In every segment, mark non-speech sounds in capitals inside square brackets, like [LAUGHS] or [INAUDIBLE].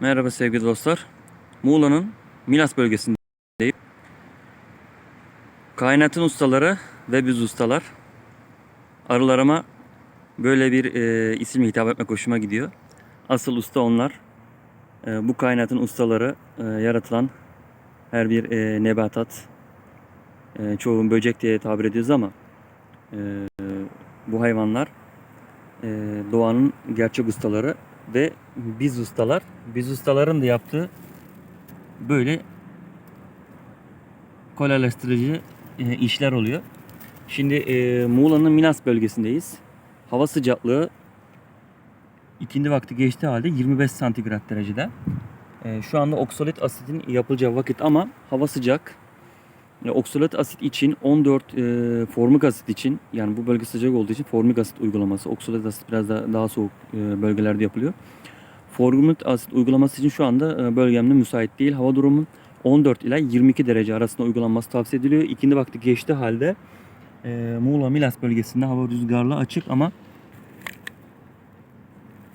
Merhaba sevgili dostlar. Muğla'nın Milas bölgesindeyim. Kainatın ustaları ve biz ustalar. Arılarıma böyle bir e, isimle hitap etmek hoşuma gidiyor. Asıl usta onlar. E, bu kainatın ustaları e, yaratılan her bir e, nebatat, e, çoğu böcek diye tabir ediyoruz ama e, bu hayvanlar e, doğanın gerçek ustaları ve biz ustalar, biz ustaların da yaptığı böyle kolaylaştırıcı e, işler oluyor. Şimdi e, Muğla'nın Minas bölgesindeyiz. Hava sıcaklığı ikindi vakti geçtiği halde 25 santigrat derecede. E, şu anda oksalit asitin yapılacağı vakit ama hava sıcak. Oksalit asit için 14 e, formik asit için yani bu bölge sıcak olduğu için formik asit uygulaması. Oksalit asit biraz daha, daha soğuk e, bölgelerde yapılıyor. Formik asit uygulaması için şu anda e, bölgemde müsait değil. Hava durumu 14 ile 22 derece arasında uygulanması tavsiye ediliyor. İkindi vakti geçti halde e, Muğla Milas bölgesinde hava rüzgarlı açık ama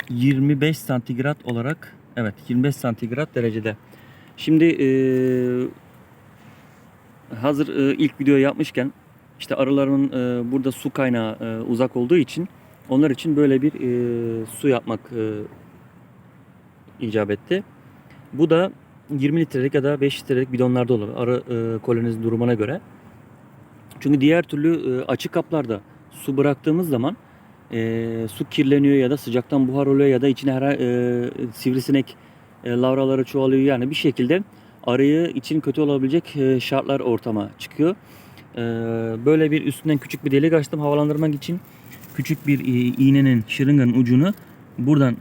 25 santigrat olarak evet 25 santigrat derecede. Şimdi e, hazır e, ilk video yapmışken işte arıların e, burada su kaynağı e, uzak olduğu için onlar için böyle bir e, su yapmak e, icap etti. Bu da 20 litrelik ya da 5 litrelik bidonlarda olur arı e, kolonisi durumuna göre. Çünkü diğer türlü e, açık kaplarda su bıraktığımız zaman e, su kirleniyor ya da sıcaktan buhar oluyor ya da içine her e, sivrisinek e, lavraları çoğalıyor yani bir şekilde arıyı için kötü olabilecek e, şartlar ortama çıkıyor. E, böyle bir üstünden küçük bir delik açtım havalandırmak için. Küçük bir e, iğnenin şırınganın ucunu buradan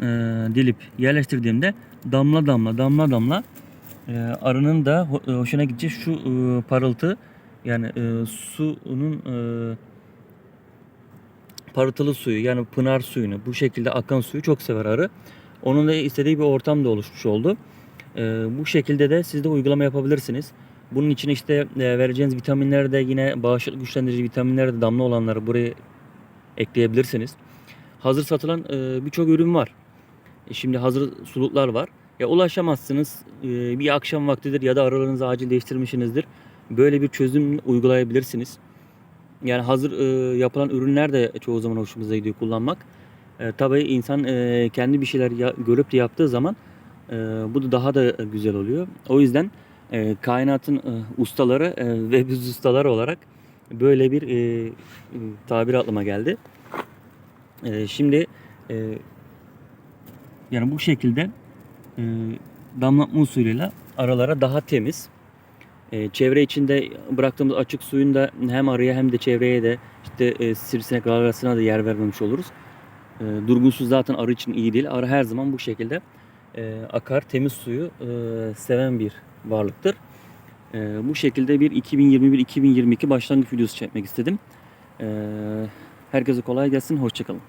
delip yerleştirdiğimde damla damla damla damla arının da ho- hoşuna gidecek şu parıltı yani e, parıltılı suyu yani pınar suyunu bu şekilde akan suyu çok sever arı. Onun da istediği bir ortam da oluşmuş oldu. E, bu şekilde de siz de uygulama yapabilirsiniz. Bunun için işte e, vereceğiniz vitaminler de yine bağışıklık güçlendirici vitaminler de damla olanları buraya ekleyebilirsiniz. Hazır satılan e, birçok ürün var. E, Şimdi hazır suluklar var. Ya ulaşamazsınız. e, bir akşam vaktidir ya da aralarınızı acil değiştirmişsinizdir. Böyle bir çözüm uygulayabilirsiniz. Yani hazır e, yapılan ürünler de çoğu zaman hoşumuza gidiyor kullanmak. E, tabii insan e, kendi bir şeyler ya- görüp de yaptığı zaman e, bu da daha da güzel oluyor. O yüzden e, kainatın e, ustaları e, [LAUGHS] ve biz ustalar olarak böyle bir e, e, tabir aklıma geldi. E, şimdi e, yani bu şekilde e, damlatma usulüyle aralara daha temiz. E, çevre içinde bıraktığımız açık suyun da hem arıya hem de çevreye de işte e, sivrisinek arasına da yer vermemiş oluruz. E, durgunsuz zaten arı için iyi değil. Arı her zaman bu şekilde e, akar, temiz suyu e, seven bir varlıktır. E, bu şekilde bir 2021-2022 başlangıç videosu çekmek istedim. E, herkese kolay gelsin, hoşçakalın.